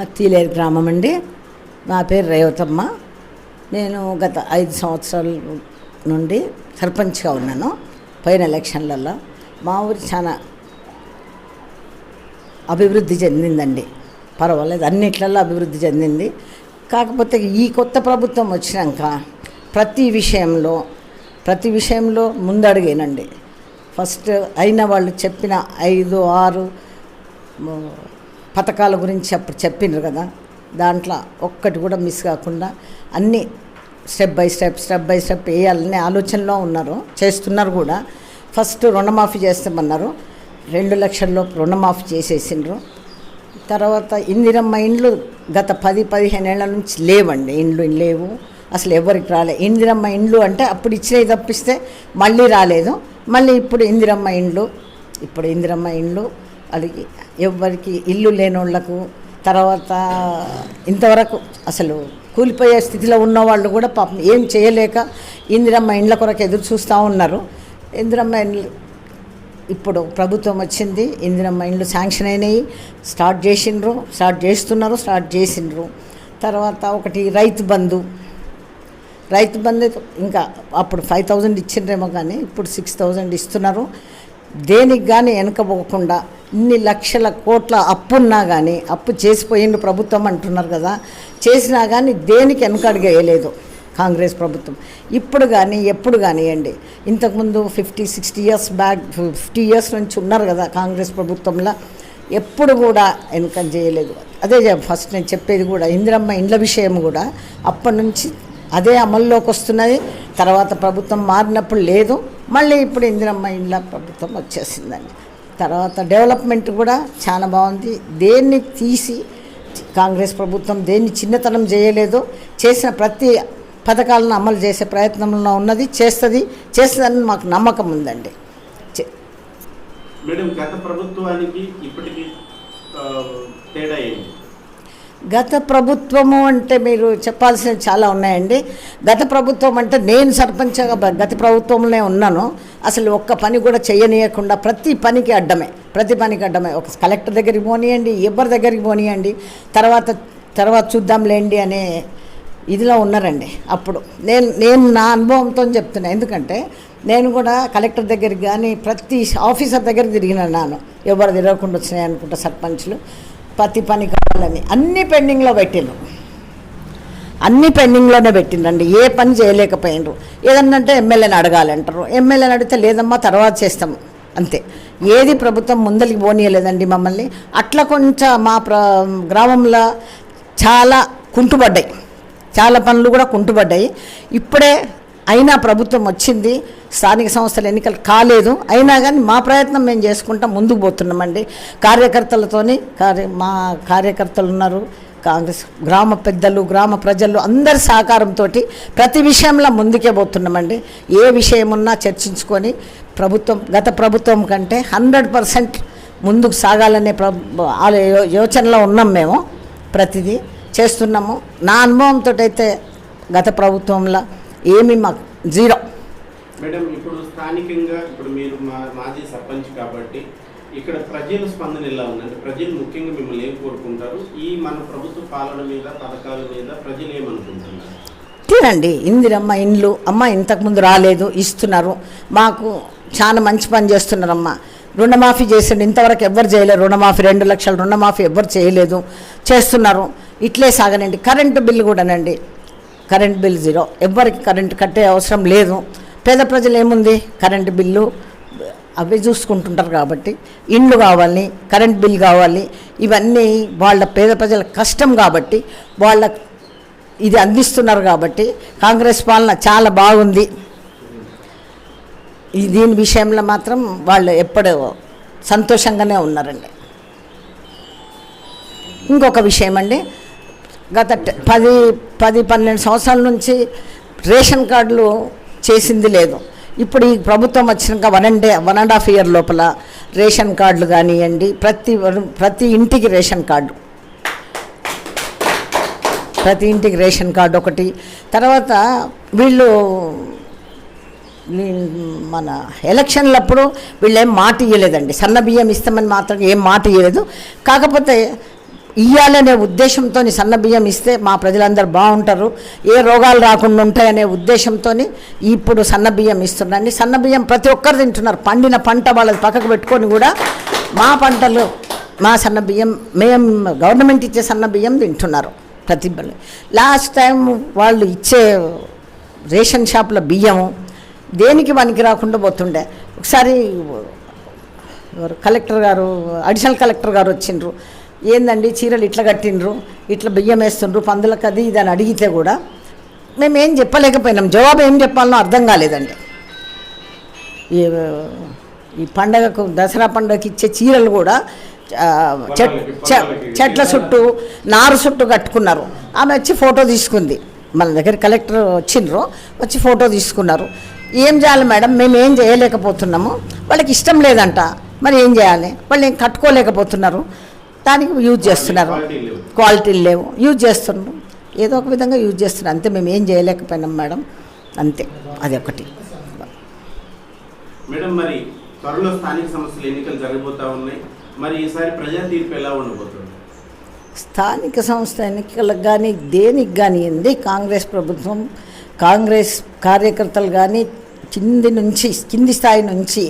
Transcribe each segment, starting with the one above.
మా తీలేరు గ్రామం అండి. నా పేరు రేవతమ్మ. నేను గత ఐదు సంవత్సరాల నుండి సర్పంచ్గా ఉన్నాను. పైన ఎలక్షన్లలో మా ఊరు చాలా అభివృద్ధి చెందిందండి. పర్వాలేదు అన్నిట్లలో అభివృద్ధి చెందింది. కాకపోతే ఈ కొత్త ప్రభుత్వం వచ్చినాక ప్రతి విషయంలో ప్రతి విషయంలో ముందడుగేనండి. ఫస్ట్ అయిన వాళ్ళు చెప్పిన ఐదు ఆరు పథకాల గురించి అప్పుడు చెప్పిండ్రు కదా దాంట్లో ఒక్కటి కూడా మిస్ కాకుండా అన్నీ step by step step by step వేయాలనే ఆలోచనలో ఉన్నారు చేస్తున్నారు కూడా. ఫస్ట్ రుణమాఫీ చేస్తామన్నారు రెండు లక్షల్లో రుణమాఫీ చేసేసిండ్రు. తర్వాత ఇందిరమ్మ ఇండ్లు గత పది పదిహేను ఏళ్ళ నుంచి లేవండి ఇండ్లు లేవు అసలు ఎవరికి రాలే. ఇందిరమ్మ ఇండ్లు అంటే అప్పుడు ఇచ్చినవి తప్పిస్తే మళ్ళీ రాలేదు. మళ్ళీ ఇప్పుడు ఇందిరమ్మ ఇండ్లు ఇప్పుడు ఇందిరమ్మ ఇండ్లు అది ఎవరికి ఇల్లు లేని వాళ్ళకు తర్వాత ఇంతవరకు అసలు కూలిపోయే స్థితిలో ఉన్న వాళ్ళు కూడా పాపం ఏం చేయలేక ఇందిరమ్మ ఇండ్ల కొరకు ఎదురు చూస్తూ ఉన్నారు. ఇందిరమ్మ ఇండ్లు ఇప్పుడు ప్రభుత్వం వచ్చింది ఇందిరమ్మ ఇండ్లు శాంక్షన్ అయినాయి స్టార్ట్ చేసిండ్రు స్టార్ట్ చేస్తున్నారు స్టార్ట్ చేసిండ్రు. తర్వాత ఒకటి రైతు బంధు. రైతు బంధు ఇంకా అప్పుడు ఫైవ్ థౌజండ్ ఇచ్చిండ్రేమో కానీ ఇప్పుడు సిక్స్ థౌజండ్ ఇస్తున్నారు. దేనికి కానీ వెనకపోకుండా ఇన్ని లక్షల కోట్ల అప్పున్నా కానీ అప్పు చేసిపోయిండు ప్రభుత్వం అంటున్నారు కదా చేసినా కానీ దేనికి వెనకడిగేయలేదు కాంగ్రెస్ ప్రభుత్వం. ఇప్పుడు కానీ ఎప్పుడు కానివ్వండి ఇంతకుముందు fifty sixty years back fifty years నుంచి ఉన్నారు కదా కాంగ్రెస్ ప్రభుత్వంలో ఎప్పుడు కూడా వెనక చేయలేదు అదే ఫస్ట్ నేను చెప్పేది కూడా ఇందిరమ్మ ఇండ్ల విషయం కూడా అప్పటి నుంచి అదే అమల్లోకి వస్తున్నది. తర్వాత ప్రభుత్వం మారినప్పుడు లేదు. మళ్ళీ ఇప్పుడు ఇందిరమ్మ ఇండ్ల ప్రభుత్వం వచ్చేసిందండి. తర్వాత డెవలప్మెంట్ కూడా చాలా బాగుంది. దేన్ని తీసి కాంగ్రెస్ ప్రభుత్వం దేన్ని చిన్నతనం చేయలేదు చేసిన ప్రతి పథకాలను అమలు చేసే ప్రయత్నంలో ఉన్నది చేస్తుంది. చేస్తుందని మాకు నమ్మకం ఉందండి. చే- మేడం గత ప్రభుత్వానికి ఇప్పటికీ తేడా ఏంటి? గత ప్రభుత్వము అంటే మీరు చెప్పాల్సినవి చాలా ఉన్నాయండి. గత ప్రభుత్వం అంటే నేను సర్పంచ్గా గత ప్రభుత్వంలో ఉన్నాను. అసలు ఒక్క పని కూడా చేయనీయకుండా ప్రతి పనికి అడ్డమే. ప్రతి పనికి అడ్డమే. ఒక కలెక్టర్ దగ్గరికి పోనీయండి ఎవరి దగ్గరికి పోనీయండి. తర్వాత తర్వాత చూద్దాంలేండి అనే ఇదిలో ఉన్నారండి అప్పుడు. నేను నేను నా అనుభవంతో చెప్తున్నా. ఎందుకంటే నేను కూడా కలెక్టర్ దగ్గరికి కానీ ప్రతి ఆఫీసర్ దగ్గర తిరిగిన నాను. ఎవరు తిరగకుండా వచ్చినాయి అనుకుంటా సర్పంచ్లు. ప్రతి పని కావాలని అన్ని పెండింగ్లో పెట్టిండ్రు అన్ని పెండింగ్లోనే పెట్టిండ్రండి. ఏ పని చేయలేకపోయినరు. ఏదన్నంటే ఎమ్మెల్యేని అడగాలంటారు. ఎమ్మెల్యేని అడిగితే లేదమ్మా తర్వాత చేస్తాము. అంతే. ఏది ప్రభుత్వం ముందరికి పోనీయలేదండి మమ్మల్ని. అట్లా కొంచెం మా ప్ర గ్రామంలో చాలా కుంటుపడ్డాయి చాలా పనులు కూడా కుంటుపడ్డాయి ఇప్పుడే అయినా ప్రభుత్వం వచ్చింది స్థానిక సంస్థల ఎన్నికలు కాలేదు. అయినా కానీ మా ప్రయత్నం మేము చేసుకుంటాం ముందుకు పోతున్నామండి. కార్యకర్తలతోని కార్య మా కార్యకర్తలు ఉన్నారు కాంగ్రెస్ గ్రామ పెద్దలు గ్రామ ప్రజలు అందరి సహకారంతో ప్రతి విషయంలో ముందుకే పోతున్నామండి. ఏ విషయం ఉన్నా చర్చించుకొని ప్రభుత్వం గత ప్రభుత్వం కంటే హండ్రెడ్ పర్సెంట్ ముందుకు సాగాలనే ఆలో- యోచనలో ఉన్నాం మేము ప్రతిదీ చేస్తున్నాము. నా అనుభవంతో అయితే గత ప్రభుత్వంలో ఏమి మాకు జీరో. మేడం ఇప్పుడు స్థానికంగా ఇప్పుడు మీరు మాజీ సర్పంచ్ కాబట్టి ఇక్కడ ప్రజల స్పందన ఎలా ఉంది? అంటే ప్రజలు ముఖ్యంగా మిమ్మల్ని ఏం కోరుకుంటారు? ఈ మన ప్రభుత్వ పాలన మీద పథకాల మీద ప్రజలు ఏమనుకుంటున్నారు? తినండి ఇందిరమ్మ ఇండ్లు అమ్మ ఇంతకుముందు రాలేదు ఇస్తున్నారు. మాకు చాలా మంచి పని చేస్తున్నారమ్మ. రుణమాఫీ చేసిండు. ఇంతవరకు ఎవ్వరు చేయలేరు రుణమాఫీ. రెండు లక్షల రుణమాఫీ ఎవ్వరు చేయలేదు. చేస్తున్నారు. ఇట్లే సాగనండి. కరెంటు బిల్లు కూడానండి. Current bill zero. ఎవ్వరికి కరెంట్ కట్టే అవసరం లేదు. పేద ప్రజలు ఏముంది? కరెంటు బిల్లు అవి చూసుకుంటుంటారు కాబట్టి ఇండ్లు కావాలి కరెంట్ బిల్ కావాలి ఇవన్నీ వాళ్ళ పేద ప్రజల కష్టం కాబట్టి వాళ్ళ ఇది అందిస్తున్నారు కాబట్టి కాంగ్రెస్ పాలన చాలా బాగుంది. ఈ దీని విషయంలో మాత్రం వాళ్ళు ఎప్పుడూ సంతోషంగానే ఉన్నారండి. ఇంకొక విషయం అండి గత పది పది పన్నెండు సంవత్సరాల నుంచి రేషన్ కార్డులు చేసింది లేదు. ఇప్పుడు ఈ ప్రభుత్వం వచ్చినాక one and one and half year లోపల రేషన్ కార్డులు కానివ్వండి ప్రతి ప్రతి ఇంటికి రేషన్ కార్డు. ప్రతి ఇంటికి రేషన్ కార్డు ఒకటి. తర్వాత వీళ్ళు మన ఎలక్షన్లప్పుడు వీళ్ళు ఏం మాట ఇవ్వలేదండి సన్న బియ్యం ఇస్తామని మాత్రం ఏం మాట ఇవ్వలేదు కాకపోతే ఇయ్యాలనే ఉద్దేశంతో సన్న బియ్యం ఇస్తే మా ప్రజలందరూ బాగుంటారు. ఏ రోగాలు రాకుండా ఉంటాయనే ఉద్దేశంతో ఇప్పుడు సన్న బియ్యం ఇస్తున్నాండి సన్న బియ్యం ప్రతి ఒక్కరు తింటున్నారు. పండిన పంట వాళ్ళది పక్కకు పెట్టుకొని కూడా మా పంటలు మా సన్న బియ్యం మేము గవర్నమెంట్ ఇచ్చే సన్న బియ్యం తింటున్నారు ప్రతి లాస్ట్ టైం వాళ్ళు ఇచ్చే రేషన్ షాపుల బియ్యం దేనికి పనికి రాకుండా పోతుండే. ఒకసారి కలెక్టర్ గారు అడిషనల్ కలెక్టర్ గారు వచ్చిండ్రు. ఏందండి చీరలు ఇట్లా కట్టిండ్రు ఇట్లా బియ్యం వేస్తుండ్రు పందులకు అది ఇది అని అడిగితే కూడా మేము ఏం చెప్పలేకపోయినాం. జవాబు ఏం చెప్పాలనో అర్థం కాలేదండి. ఈ ఈ పండగకు దసరా పండగకి ఇచ్చే చీరలు కూడా చెట్ చె- చెట్ల చుట్టూ నారు చుట్టూ కట్టుకున్నారు. ఆమె వచ్చి ఫోటో తీసుకుంది. మన దగ్గర కలెక్టర్ వచ్చిండ్రు వచ్చి ఫోటో తీసుకున్నారు. ఏం చేయాలి మేడం? మేము ఏం చేయలేకపోతున్నాము. వాళ్ళకి ఇష్టం లేదంట. మరి ఏం చేయాలి? వాళ్ళు ఏం కట్టుకోలేకపోతున్నారు. దానికి యూజ్ చేస్తున్నారు. క్వాలిటీలు లేవు. యూజ్ చేస్తున్నారు. ఏదో ఒక విధంగా యూజ్ చేస్తున్నారు. అంతే మేము ఏం చేయలేకపోయినాం మేడం. అంతే అది ఒకటి. మేడం మరి త్వరలో స్థానిక సంస్థల ఎన్నికలు జరగబోతా ఉన్నాయి. మరి ఈసారి ప్రజా తీర్పు ఎలా ఉండబోతుంది? స్థానిక సంస్థ ఎన్నికలకు కానీ దేనికి కానీ ఏంది కాంగ్రెస్ ప్రభుత్వం కాంగ్రెస్ కార్యకర్తలు కానీ కింది నుంచి కింది స్థాయి నుంచి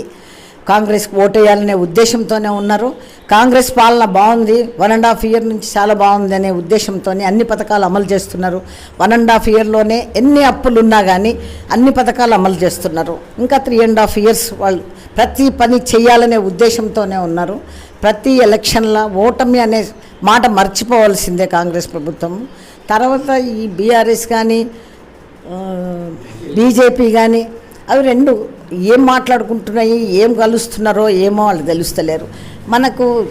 కాంగ్రెస్కి ఓటేయాలనే ఉద్దేశంతోనే ఉన్నారు. కాంగ్రెస్ పాలన బాగుంది. వన్ అండ్ హాఫ్ ఇయర్ నుంచి చాలా బాగుంది అనే ఉద్దేశంతోనే అన్ని పథకాలు అమలు చేస్తున్నారు. వన్ అండ్ హాఫ్ ఇయర్లోనే ఎన్ని అప్పులు ఉన్నా కానీ అన్ని పథకాలు అమలు చేస్తున్నారు. ఇంకా త్రీ అండ్ హాఫ్ ఇయర్స్ వాళ్ళు ప్రతి పని చేయాలనే ఉద్దేశంతోనే ఉన్నారు. ప్రతి ఎలక్షన్లో ఓటమి అనే మాట మర్చిపోవాల్సిందే కాంగ్రెస్ ప్రభుత్వం. తర్వాత ఈ బీఆర్ఎస్ కానీ బీజేపీ కానీ అవి రెండు ఏం మాట్లాడుకుంటున్నాయి ఏం కలుస్తున్నారో ఏమో వాళ్ళు తెలుస్తలేరు. మనకు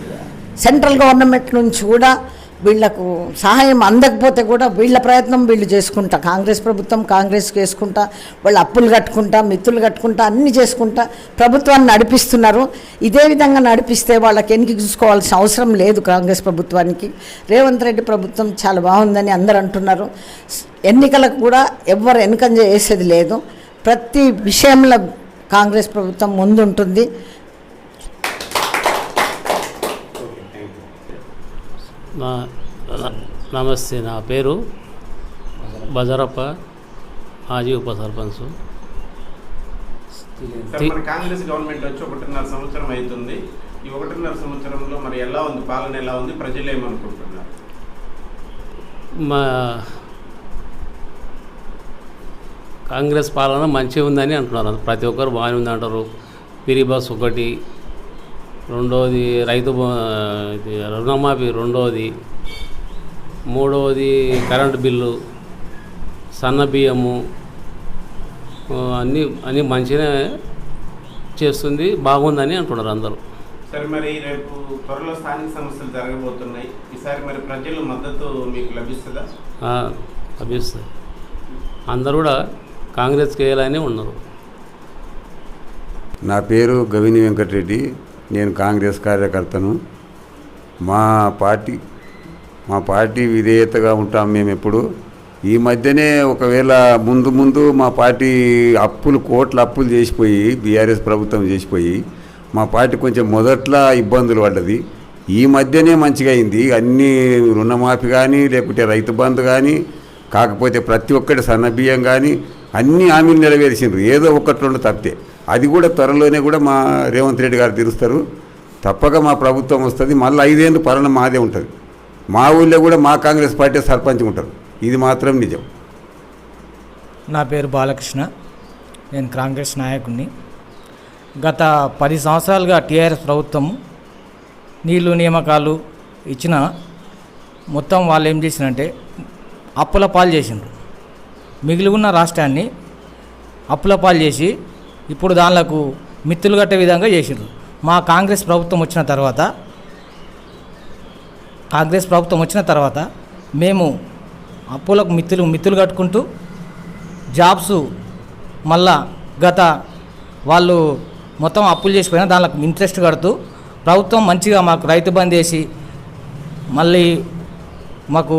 సెంట్రల్ గవర్నమెంట్ నుంచి కూడా వీళ్ళకు సహాయం అందకపోతే కూడా వీళ్ళ ప్రయత్నం వీళ్ళు చేసుకుంటా. కాంగ్రెస్ ప్రభుత్వం కాంగ్రెస్ చేసుకుంటా వాళ్ళు అప్పులు కట్టుకుంటా మిత్తులు కట్టుకుంటా అన్ని చేసుకుంటా ప్రభుత్వాన్ని నడిపిస్తున్నారు. ఇదే విధంగా నడిపిస్తే వాళ్ళకి ఎన్నికి చూసుకోవాల్సిన అవసరం లేదు కాంగ్రెస్ ప్రభుత్వానికి. రేవంత్ రెడ్డి ప్రభుత్వం చాలా బాగుందని అందరు అంటున్నారు. ఎన్నికలకు కూడా ఎవ్వరు వెనుకంజ చేసేది లేదు. ప్రతి విషయంలో కాంగ్రెస్ ప్రభుత్వం ముందుంటుంది. నా నా- నమస్తే నా పేరు బజరప్ప మాజీ ఉప సర్పంచ్. కాంగ్రెస్ గవర్నమెంట్ వచ్చి ఒకటిన్నర సంవత్సరం అవుతుంది. ఈ ఒకటిన్నర సంవత్సరంలో మరి ఎలా ఉంది? పాలన ఎలా ఉంది? ప్రజలు ఏమనుకుంటున్నారు? మా కాంగ్రెస్ పాలన మంచిగా ఉందని అంటున్నారు. ప్రతి ఒక్కరు బాగానే ఉంది అంటారు. పిరి బస్ ఒకటి రెండవది రైతు రుణమాఫీ రెండవది మూడవది కరెంటు బిల్లు సన్న బియ్యము అన్నీ అన్నీ మంచిగానే చేస్తుంది బాగుందని అంటున్నారు అందరూ. సరే మరి రేపు త్వరలో స్థానిక సంస్థలు జరగబోతున్నాయి. ఈసారి మరి ప్రజల మద్దతు మీకు లభిస్తుందా? లభిస్తుంది. అందరూ కూడా కాంగ్రెస్ చేయాలని ఉన్నారు. నా పేరు గవిని వెంకటరెడ్డి. నేను కాంగ్రెస్ కార్యకర్తను. మా పార్టీ మా పార్టీ విధేయతగా ఉంటాం మేము ఎప్పుడు. ఈ మధ్యనే ఒకవేళ ముందు ముందు మా పార్టీ అప్పులు కోట్ల అప్పులు చేసిపోయి బీఆర్ఎస్ ప్రభుత్వం చేసిపోయి మా పార్టీ కొంచెం మొదట్లో ఇబ్బందులు పడ్డది. ఈ మధ్యనే మంచిగా అయింది. అన్ని రుణమాఫీ కానీ లేకుంటే రైతు బంధు కానీ కాకపోతే ప్రతి ఒక్కటి సన్న బియ్యం కానీ అన్ని హామీలు నెరవేర్చిండ్రు ఏదో ఒకటి రెండు తప్పితే అది కూడా త్వరలోనే కూడా మా రేవంత్ రెడ్డి గారు తీరుస్తారు. తప్పక మా ప్రభుత్వం వస్తుంది. మళ్ళీ ఐదేళ్ళు పాలన మాదే ఉంటుంది. మా ఊళ్ళో కూడా మా కాంగ్రెస్ పార్టీ సర్పంచ్ ఉంటారు. ఇది మాత్రం నిజం. నా పేరు బాలకృష్ణ. నేను కాంగ్రెస్ నాయకుడిని గత పది సంవత్సరాలుగా టీఆర్ఎస్ ప్రభుత్వం నీళ్ళు నియామకాలు ఇచ్చిన మొత్తం వాళ్ళు ఏం చేసినంటే అప్పుల పాలు చేసిండ్రు. మిగిలి ఉన్న రాష్ట్రాన్ని అప్పుల పాలు చేసి ఇప్పుడు దానిలకు మిత్తులు కట్టే విధంగా చేసిండ్రు. మా కాంగ్రెస్ ప్రభుత్వం వచ్చిన తర్వాత కాంగ్రెస్ ప్రభుత్వం వచ్చిన తర్వాత మేము అప్పులకు మిత్తులు మిత్తులు కట్టుకుంటూ జాబ్స్ మళ్ళా గత వాళ్ళు మొత్తం అప్పులు చేసిపోయినా దానికి ఇంట్రెస్ట్ కడుతూ ప్రభుత్వం మంచిగా మాకు రైతు బంద్ చేసి మళ్ళీ మాకు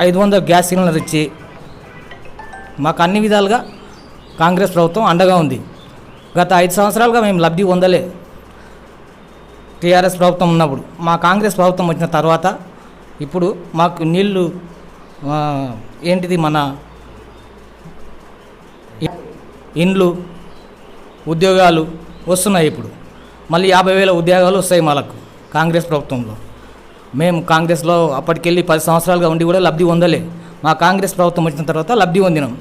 ఐదు వందల గ్యాస్ సిలిండర్ ఇచ్చి మాకు అన్ని విధాలుగా కాంగ్రెస్ ప్రభుత్వం అండగా ఉంది. గత ఐదు సంవత్సరాలుగా మేము లబ్ధి పొందలే. టీఆర్ఎస్ ప్రభుత్వం ఉన్నప్పుడు. మా కాంగ్రెస్ ప్రభుత్వం వచ్చిన తర్వాత ఇప్పుడు మాకు నీళ్ళు ఏంటిది మన ఇండ్లు ఉద్యోగాలు వస్తున్నాయి ఇప్పుడు. మళ్ళీ యాభై వేల ఉద్యోగాలు వస్తాయి మాకు కాంగ్రెస్ ప్రభుత్వంలో. మేము కాంగ్రెస్లో అప్పటికెళ్ళి పది సంవత్సరాలుగా ఉండి కూడా లబ్ధి పొందలే. మా కాంగ్రెస్ ప్రభుత్వం వచ్చిన తర్వాత లబ్ధి పొందినాం.